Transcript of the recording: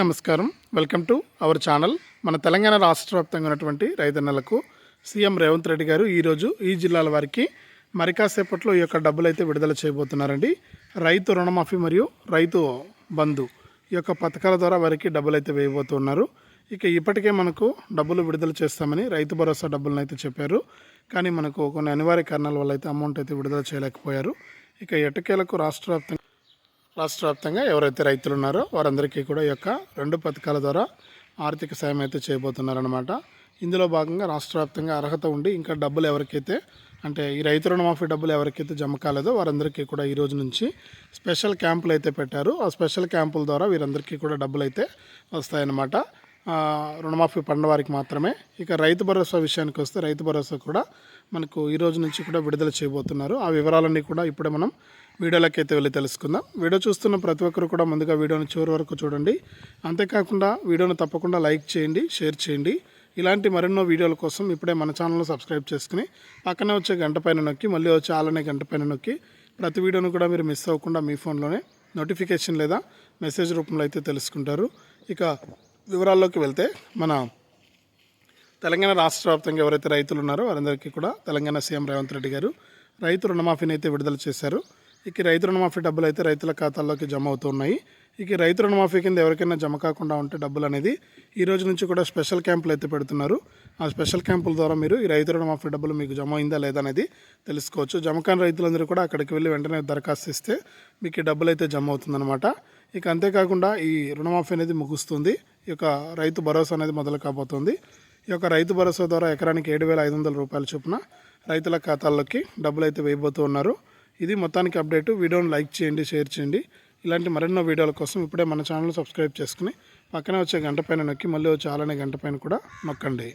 నమస్కారం. Welcome to our channel. మన తెలంగాణ రాష్ట్ర వ్యాప్తంగా ఉన్నటువంటి రైతన్నలకు సీఎం రేవంత్ రెడ్డి గారు ఈరోజు ఈ జిల్లాల వారికి మరి కాసేపట్లో ఈ యొక్క డబ్బులు అయితే విడుదల చేయబోతున్నారండి. రైతు రుణమాఫీ మరియు రైతు బంధు ఈ యొక్క పథకాల ద్వారా వారికి డబ్బులు అయితే వేయబోతున్నారు. ఇక ఇప్పటికే మనకు డబ్బులు విడుదల చేస్తామని రైతు భరోసా డబ్బులను అయితే చెప్పారు. కానీ మనకు కొన్ని అనివార్య కారణాల వల్ల అయితే అమౌంట్ అయితే విడుదల చేయలేకపోయారు. ఇక ఎటకేలకు రాష్ట్ర వ్యాప్తంగా రాష్ట్ర వ్యాప్తంగా ఎవరైతే రైతులు ఉన్నారో వారందరికీ కూడా ఈ యొక్క రెండు పథకాల ద్వారా ఆర్థిక సాయం అయితే చేయబోతున్నారనమాట ఇందులో భాగంగా రాష్ట్ర వ్యాప్తంగా అర్హత ఉండి ఇంకా డబ్బులు ఎవరికైతే అంటే ఈ రైతు రుణమాఫీ డబ్బులు ఎవరికైతే జమ కాలేదో వారందరికీ కూడా ఈ రోజు నుంచి స్పెషల్ క్యాంపులు అయితే పెట్టారు. ఆ స్పెషల్ క్యాంపుల ద్వారా వీరందరికీ కూడా డబ్బులు అయితే వస్తాయన్నమాట. రుణమాఫీ పడిన వారికి మాత్రమే. ఇక రైతు భరోసా విషయానికి వస్తే రైతు భరోసా కూడా మనకు ఈ రోజు నుంచి కూడా విడుదల చేయబోతున్నారు. ఆ వివరాలన్నీ కూడా ఇప్పుడే మనం వీడియోలోకి అయితే వెళ్ళి తెలుసుకుందాం. వీడియో చూస్తున్న ప్రతి ఒక్కరు కూడా ముందుగా వీడియోని చివరి వరకు చూడండి. అంతేకాకుండా వీడియోను తప్పకుండా లైక్ చేయండి షేర్ చేయండి. ఇలాంటి మరెన్నో వీడియోల కోసం ఇప్పుడే మన ఛానల్ను సబ్స్క్రైబ్ చేసుకుని పక్కనే వచ్చే గంట పైన నొక్కి మళ్ళీ వచ్చే ఆలనే గంట పైన నొక్కి ప్రతి వీడియోను కూడా మీరు మిస్ అవ్వకుండా మీ ఫోన్లోనే నోటిఫికేషన్ లేదా మెసేజ్ రూపంలో అయితే తెలుసుకుంటారు. ఇక వివరాల్లోకి వెళ్తే మన తెలంగాణ రాష్ట్ర వ్యాప్తంగా ఎవరైతే రైతులు ఉన్నారో వారందరికీ కూడా తెలంగాణ సీఎం రేవంత్ రెడ్డి గారు రైతు రుణమాఫీని అయితే విడుదల చేశారు. ఇక రైతు రుణమాఫీ డబ్బులు అయితే రైతుల ఖాతాల్లోకి జమ అవుతున్నాయి. ఇక రైతు రుణమాఫీ కింద ఎవరికైనా జమ కాకుండా ఉంటే డబ్బులు అనేది ఈ రోజు నుంచి కూడా స్పెషల్ క్యాంపులు అయితే పెడుతున్నారు. ఆ స్పెషల్ క్యాంపుల ద్వారా మీరు ఈ రైతు రుణమాఫీ డబ్బులు మీకు జమ అయిందా లేదా అనేది తెలుసుకోవచ్చు. జమ కాని రైతులందరూ కూడా అక్కడికి వెళ్ళి వెంటనే దరఖాస్తు ఇస్తే మీకు ఈ డబ్బులు అయితే జమ అవుతుందన్నమాట. ఇక అంతేకాకుండా ఈ రుణమాఫీ అనేది ముగుస్తుంది. ఈ యొక్క రైతు భరోసా అనేది మొదలు కాబోతుంది. ఈ యొక్క రైతు భరోసా ద్వారా ఎకరానికి ఏడు వేల ఐదు వందల రూపాయల చొప్పున రైతుల ఖాతాల్లోకి డబ్బులు అయితే వేయబోతూ ఉన్నారు. ఇది మొత్తానికి అప్డేట్. వీడియోని లైక్ చేయండి షేర్ చేయండి. ఇలాంటి మరెన్నో వీడియోల కోసం ఇప్పుడే మన ఛానల్ సబ్స్క్రైబ్ చేసుకుని పక్కనే వచ్చే గంట పైన నొక్కి మళ్ళీ వచ్చే ఆలనే గంట పైన కూడా నొక్కండి.